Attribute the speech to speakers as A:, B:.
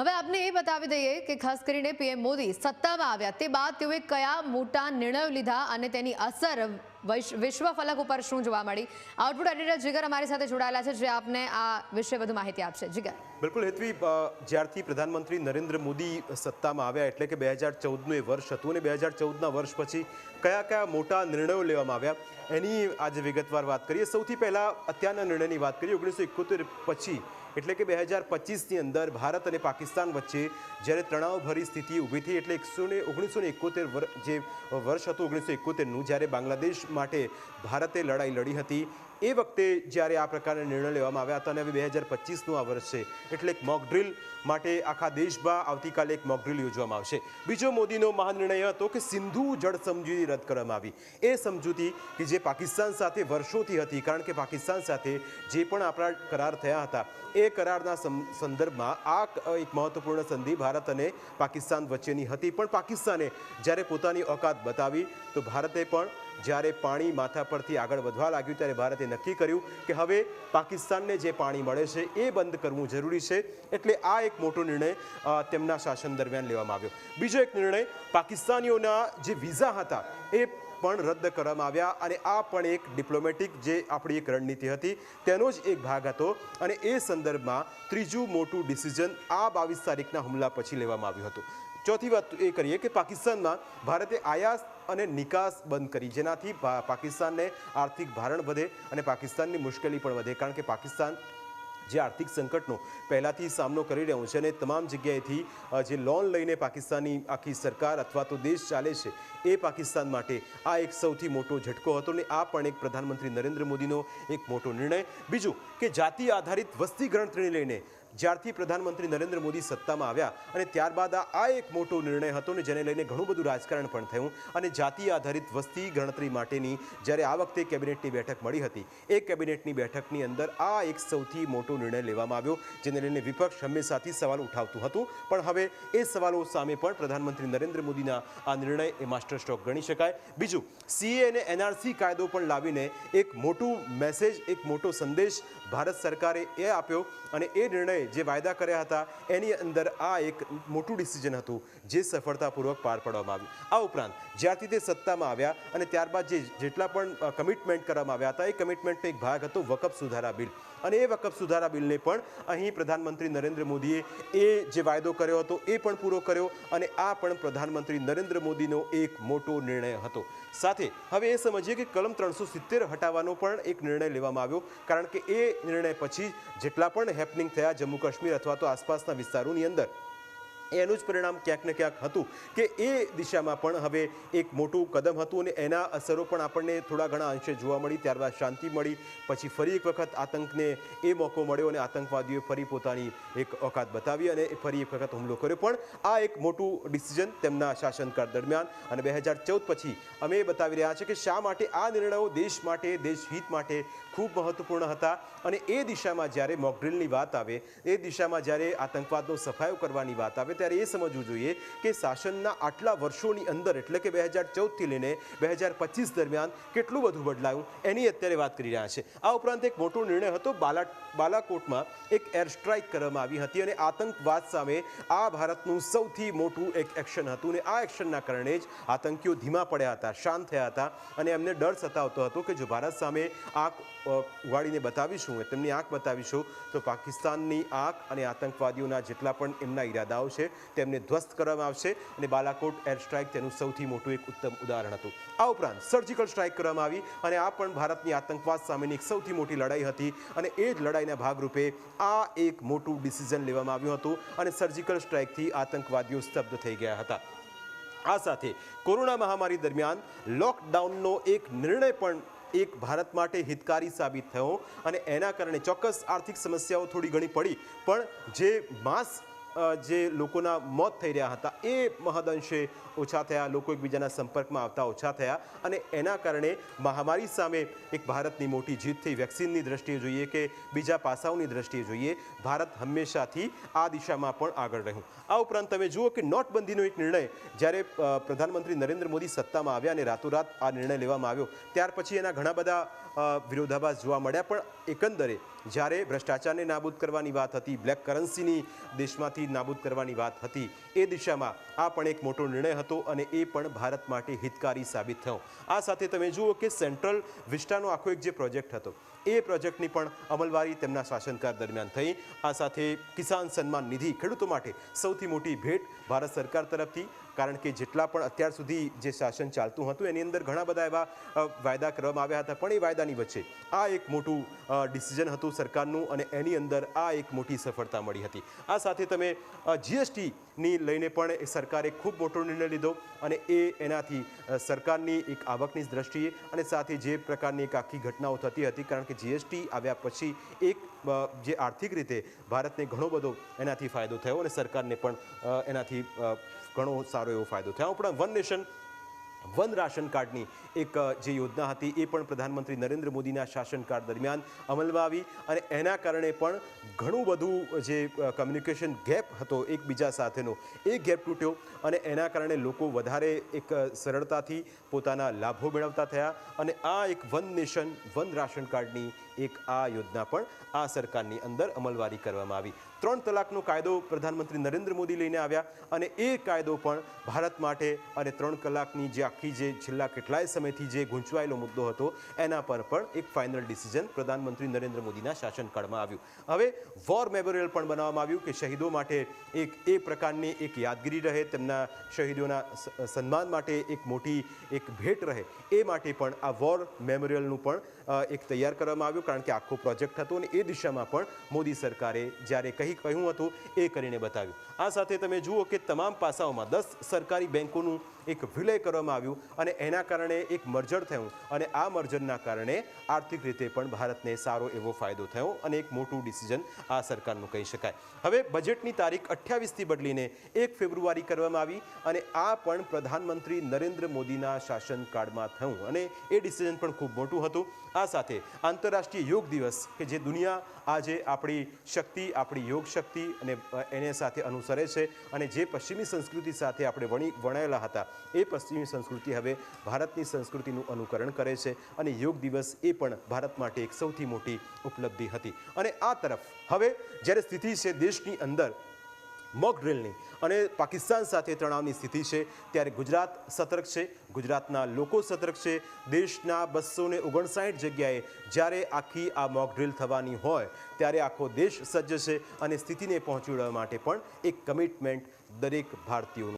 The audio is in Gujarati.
A: હવે આપને એ બતાવી દઈએ કે ખાસ કરીને પીએમ મોદી સત્તામાં આવ્યા. તે બાદ તેઓએ કયા મોટા નિર્ણયો લીધા અને તેની અસર વૈશ- વિશ્વ ફલક ઉપર શું જોવા મળી? આઉટપુટ એડિટર જીગર અમારી સાથે જોડાયેલા છે, જે આપને આ વિશે વધુ માહિતી આપશે. જીગર.
B: બિલકુલ, હેતવી જ્યારથી પ્રધાનમંત્રી નરેન્દ્ર મોદી સત્તામાં આવ્યા એટલે કે બે હજાર ચૌદનું એ વર્ષ હતું અને બે હજાર ચૌદના વર્ષ પછી કયા કયા મોટા નિર્ણયો લેવામાં આવ્યા, એની આજે વિગતવાર વાત કરીએ. સૌથી પહેલાં અત્યારના નિર્ણયની વાત કરીએ. ઓગણીસો એકોતેર પછી એટલે કે બે હજાર પચીસની અંદર ભારત અને પાકિસ્તાન વચ્ચે જ્યારે તણાવભરી સ્થિતિ ઊભી થઈ એટલે એકસો ને ઓગણીસો ને એકોતેર જે વર્ષ હતું ઓગણીસો એકોતેરનું, જ્યારે બાંગ્લાદેશ માટે ભારતે લડાઈ લડી હતી એ વખતે જ્યારે આ પ્રકારના નિર્ણય લેવામાં આવ્યા હતા અને હવે બે હજાર પચીસનું આ વર્ષ છે, એટલે એક મોક ડ્રિલ માટે આખા દેશમાં આવતીકાલે એક મોક ડ્રિલ યોજવામાં આવશે. બીજો મોદીનો મહાનિર્ણય હતો કે સિંધુ જળ સમજૂતી રદ કરવામાં આવી. એ સમજૂતી કે જે પાકિસ્તાન સાથે વર્ષોથી હતી, કારણ કે પાકિસ્તાન સાથે જે પણ આપણા કરાર થયા હતા, એ કરારના સંદર્ભમાં આ એક મહત્વપૂર્ણ સંધિ ભારત અને પાકિસ્તાન વચ્ચેની હતી. પણ પાકિસ્તાને જ્યારે પોતાની ઓકાત બતાવી, તો ભારતે પણ જ્યારે પાણી માથા પરથી આગળ વધવા લાગ્યું ત્યારે ભારતે નક્કી કર્યું કે હવે પાકિસ્તાનને જે પાણી મળે છે એ બંધ કરવું જરૂરી છે. એટલે આ એક મોટો નિર્ણય તેમના શાસન દરમિયાન લેવામાં આવ્યો. બીજો એક નિર્ણય, પાકિસ્તાનીઓના જે વિઝા હતા એ પણ રદ કરવામાં આવ્યા અને આ પણ એક ડિપ્લોમેટિક જે આપણી એક રણનીતિ હતી તેનો જ એક ભાગ હતો અને એ સંદર્ભમાં ત્રીજું મોટું ડિસિઝન આ બાવીસ તારીખના હુમલા પછી લેવામાં આવ્યું હતું. ચોથી વાત એ કરીએ કે પાકિસ્તાનમાં ભારતે આયાત અને નિકાસ બંધ કરી. જેનાથી પાકિસ્તાનને આર્થિક ભારણ વધે અને પાકિસ્તાનની મુશ્કેલી પણ વધે. કારણ કે પાકિસ્તાન જે આર્થિક સંકટનો પહેલાંથી સામનો કરી રહ્યો છે અને તમામ જગ્યાએથી જે લોન લઈને પાકિસ્તાની આખી સરકાર અથવા તો દેશ ચાલે છે, એ પાકિસ્તાન માટે આ એક સૌથી મોટો ઝટકો હતો ને આ પણ એક પ્રધાનમંત્રી નરેન્દ્ર મોદીનો એક મોટો નિર્ણય. બીજું કે જાતિ આધારિત વસ્તી ગણતરીને લઈને જ્યારથી પ્રધાનમંત્રી નરેન્દ્ર મોદી સત્તામાં આવ્યા અને ત્યારબાદ આ એક મોટો નિર્ણય હતો ને જેને લઈને ઘણું બધું રાજકારણ પણ થયું અને જાતિ આધારિત વસ્તી ગણતરી માટેની જ્યારે આ વખતે કેબિનેટની બેઠક મળી હતી, એ કેબિનેટની બેઠકની અંદર આ એક સૌથી મોટો નિર્ણય લેવામાં આવ્યો, જેને લઈને વિપક્ષ હંમેશાથી સવાલ ઉઠાવતું હતું. પણ હવે એ સવાલો સામે પણ પ્રધાનમંત્રી નરેન્દ્ર મોદીના આ નિર્ણય એ માસ્ટર સ્ટ્રોક ગણી શકાય. બીજું સીએ અને એનઆરસી કાયદો પણ લાવીને એક મોટું મેસેજ એક મોટો સંદેશ ભારત સરકારે એ આપ્યો અને એ નિર્ણય જે વાયદા કર્યા હતા, એની અંદર આ એક મોટું ડિસિઝન હતું, જે સફળતાપૂર્વક પાર પાડવામાં આવ્યું. આ ઉપરાંત, જ્યારથી તે સત્તામાં આવ્યા અને ત્યારબાદ જે જેટલા પણ કમિટમેન્ટ કરવામાં આવ્યા હતા, એ કમિટમેન્ટનો એક ભાગ હતો વકફ સુધારા બિલ. અને એ વકફ સુધારા બિલને પણ અહીં પ્રધાનમંત્રી નરેન્દ્ર મોદીએ એ જે વાયદો કર્યો હતો, એ પણ પૂરો કર્યો અને આ પણ પ્રધાનમંત્રી નરેન્દ્ર મોદીનો એક મોટો નિર્ણય હતો. સાથે હવે એ સમજીએ કે કલમ ત્રણસો સિત્તેર હટાવવાનો પણ એક નિર્ણય લેવામાં આવ્યો, કારણ કે એ નિર્ણય પછી જેટલા પણ હેપનિંગ થયા જમ્મુ કાશ્મીર અથવા તો આસપાસના વિસ્તારોની અંદર એનું જ પરિણામ ક્યાંક ને ક્યાંક હતું કે એ દિશામાં પણ હવે એક મોટું કદમ હતું અને એના અસરો પણ આપણને થોડા ઘણા અંશે જોવા મળી. ત્યારબાદ શાંતિ મળી. પછી ફરી એક વખત આતંકને એ મોકો મળ્યો અને આતંકવાદીઓએ ફરી પોતાની એક ઓકાત બતાવી અને ફરી એક વખત હુમલો કર્યો. પણ આ એક મોટું ડિસિઝન તેમના શાસનકાળ દરમિયાન અને બે હજાર ચૌદ પછી અમે બતાવી રહ્યા છીએ કે શા માટે આ નિર્ણયો દેશ માટે, દેશહિત માટે ખૂબ મહત્વપૂર્ણ હતા અને એ દિશામાં જ્યારે મોકડ્રીલની વાત આવે એ દિશામાં જ્યારે આતંકવાદનો સફાયો કરવાની વાત આવે ત્યારે એ સમજવું જોઈએ કે શાસનના આટલા વર્ષોની અંદર એટલે કે બે હજાર ચૌદથી લઈને બે હજાર પચીસ દરમિયાન કેટલું બધું બદલાયું એની અત્યારે વાત કરી રહ્યા છે. આ ઉપરાંત એક મોટો નિર્ણય હતો બાલા બાલાકોટમાં એક એર સ્ટ્રાઇક કરવામાં આવી હતી અને આતંકવાદ સામે આ ભારતનું સૌથી મોટું એક એક્શન હતું અને આ એક્શનના કારણે જ આતંકીઓ ધીમા પડ્યા હતા શાંત થયા હતા અને એમને ડર સતાવતો હતો કે જો ભારત સામે અ, ઉગાડીને બતાવીશું તેમની આંખ બતાવીશું તો પાકિસ્તાનની આંખ અને આતંકવાદીઓના જેટલા પણ એમના ઈરાદાઓ છે, તેમને ધ્વસ્ત કરવામાં આવશે અને બાલાકોટ એર સ્ટ્રાઇક તેનું સૌથી મોટું એક ઉત્તમ ઉદાહરણ હતું. આ ઉપરાંત સર્જિકલ સ્ટ્રાઇક કરવામાં આવી અને આ પણ ભારતની આતંકવાદ સામેની એક સૌથી મોટી લડાઈ હતી અને એ જ લડાઈના ભાગરૂપે આ એક મોટું ડિસિઝન લેવામાં આવ્યું હતું અને સર્જિકલ સ્ટ્રાઇકથી આતંકવાદીઓ સ્તબ્ધ થઈ ગયા હતા. આ સાથે કોરોના મહામારી દરમિયાન લોકડાઉનનો એક નિર્ણય પણ એક ભારત માટે હિતકારી સાબિત થયો અને એના કારણે ચોક્કસ આર્થિક સમસ્યાઓ થોડી ઘણી પડી. પણ જે માસ જે લોકોના મોત થઈ રહ્યા હતા, એ મહદઅંશે ઓછા થયા, લોકો એકબીજાના સંપર્કમાં આવતા ઓછા થયા અને એના કારણે મહામારી સામે એક ભારતની મોટી જીત થઈ. વેક્સિનની દ્રષ્ટિએ જોઈએ કે બીજા પાસાઓની દ્રષ્ટિએ જોઈએ, ભારત હંમેશાથી આ દિશામાં પણ આગળ રહ્યું. આ ઉપરાંત તમે જુઓ કે નોટબંધીનો એક નિર્ણય, જ્યારે પ્રધાનમંત્રી નરેન્દ્ર મોદી સત્તામાં આવ્યા અને રાતોરાત આ નિર્ણય લેવામાં આવ્યો, ત્યાર પછી એના ઘણા બધા વિરોધાભાસ જોવા મળ્યા. પણ એકંદરે જ્યારે ભ્રષ્ટાચારને નાબૂદ કરવાની વાત હતી, બ્લેક કરન્સીની દેશમાંથી નાબૂદ કરવાની વાત હતી. એ દિશામાં આ પણ એક મોટો નિર્ણય હતો અને એ પણ ભારત માટે હિતકારી સાબિત થયો. આ સાથે તમે જુઓ કે સેન્ટ્રલ વિસ્ટાનો આખો એક જે પ્રોજેક્ટ હતો, એ પ્રોજેક્ટની પણ અમલવારી તેમના શાસનકાળ દરમિયાન થઈ. આ સાથે કિસાન સન્માન નિધિ ખેડૂતો માટે સૌથી મોટી ભેટ ભારત સરકાર તરફથી કારણ કે જેટલા પણ અત્યાર સુધી જે શાસન ચાલતું હતું, એની અંદર ઘણા બધા એવા વાયદા કરવામાં આવ્યા હતા. પણ એ વાયદાની વચ્ચે આ એક મોટું ડિસિઝન હતું સરકારનું અને એની અંદર આ એક મોટી સફળતા મળી હતી. આ સાથે તમે જીએસટીની લઈને પણ સરકારે ખૂબ મોટો નિર્ણય લીધો અને એ એનાથી સરકારની એક આવકની દ્રષ્ટિએ અને સાથે જે પ્રકારની એક આખી ઘટનાઓ થતી હતી, કારણ કે જીએસટી આવ્યા પછી એક જે આર્થિક રીતે ભારતને ઘણો બધો એનાથી ફાયદો થયો અને સરકારને પણ એનાથી ઘણો સારો એવો ફાયદો થયો. પણ વન નેશન, વન રાશન કાર્ડની એક જે યોજના હતી, એ પણ પ્રધાનમંત્રી નરેન્દ્ર મોદીના શાસનકાળ દરમિયાન અમલમાં આવી અને એના કારણે પણ ઘણું બધું જે કમ્યુનિકેશન ગેપ હતો એકબીજા સાથેનો, એ ગેપ તૂટ્યો અને એના કારણે લોકો વધારે એક સરળતાથી પોતાના લાભો મેળવતા થયા અને આ એક વન નેશન, વન રાશન કાર્ડની એક આ યોજના પણ આ સરકારની અંદર અમલવારી કરવામાં આવી. ત્રણ તલાકનો કાયદો પ્રધાનમંત્રી નરેન્દ્ર મોદી લઈને આવ્યા અને એ કાયદો પણ ભારત માટે અને ત્રણ કલાકની જે આખી જે છેલ્લા કેટલાય સમયથી જે ગૂંચવાયેલો મુદ્દો હતો, એના પર પણ એક ફાઇનલ ડિસિઝન પ્રધાનમંત્રી નરેન્દ્ર મોદીના શાસનકાળમાં આવ્યું. હવે વોર મેમોરિયલ પણ બનાવવામાં આવ્યું કે શહીદો માટે એક એ પ્રકારની એક યાદગીરી રહે, તેમના શહીદોના સન્માન માટે એક મોટી એક ભેટ રહે. એ માટે પણ આ વોર મેમોરિયલનું પણ એક તૈયાર કરવામાં આવ્યું. કારણ કે આખો પ્રોજેક્ટ હતો અને એ દિશામાં પણ મોદી સરકારે જ્યારે કહી કહ્યું હતું એ કરીને બતાવ્યું. આ સાથે તમે જુઓ કે તમામ પાસાઓમાં દસ સરકારી બેન્કોનું એક વિલય કરવામાં આવ્યું અને એના કારણે એક મર્જર થયું અને આ મર્જરના કારણે આર્થિક રીતે પણ ભારતને સારો એવો ફાયદો થયો અને એક મોટું ડિસિઝન આ સરકારનું કહી શકાય. હવે બજેટની તારીખ અઠ્યાવીસથી બદલીને એક ફેબ્રુઆરી કરવામાં આવી અને આ પણ પ્રધાનમંત્રી નરેન્દ્ર મોદીના શાસનકાળમાં થયું અને એ ડિસિઝન પણ ખૂબ મોટું હતું. આ સાથે આંતરરાષ્ટ્રીય યોગ દિવસ કે જે દુનિયા આજે આપણી શક્તિ, આપણી યોગ શક્તિ અને એને સાથે અનુસરે છે અને જે પશ્ચિમી સંસ્કૃતિ સાથે આપણે વણી, વણાયેલા હતા એ પશ્ચિમી સંસ્કૃતિ હવે ભારતની સંસ્કૃતિનું અનુકરણ કરે છે અને યોગ દિવસ એ પણ ભારત માટે એક સૌથી મોટી ઉપલબ્ધિ હતી. અને આ તરફ હવે જ્યારે સ્થિતિ છે દેશની અંદર મોક ડ્રિલની અને પાકિસ્તાન સાથે તણાવની સ્થિતિ છે ત્યારે ગુજરાત સતર્ક છે. ગુજરાતના લોકો સતર્ક છે. દેશના બસો ને ઓગણસાઠ જગ્યાએ જ્યારે આખી આ મોક ડ્રિલ થવાની હોય ત્યારે આખો દેશ સજ્જ છે અને સ્થિતિને પહોંચી વળવા માટે પણ એક કમિટમેન્ટ દરેક ભારતીયોનું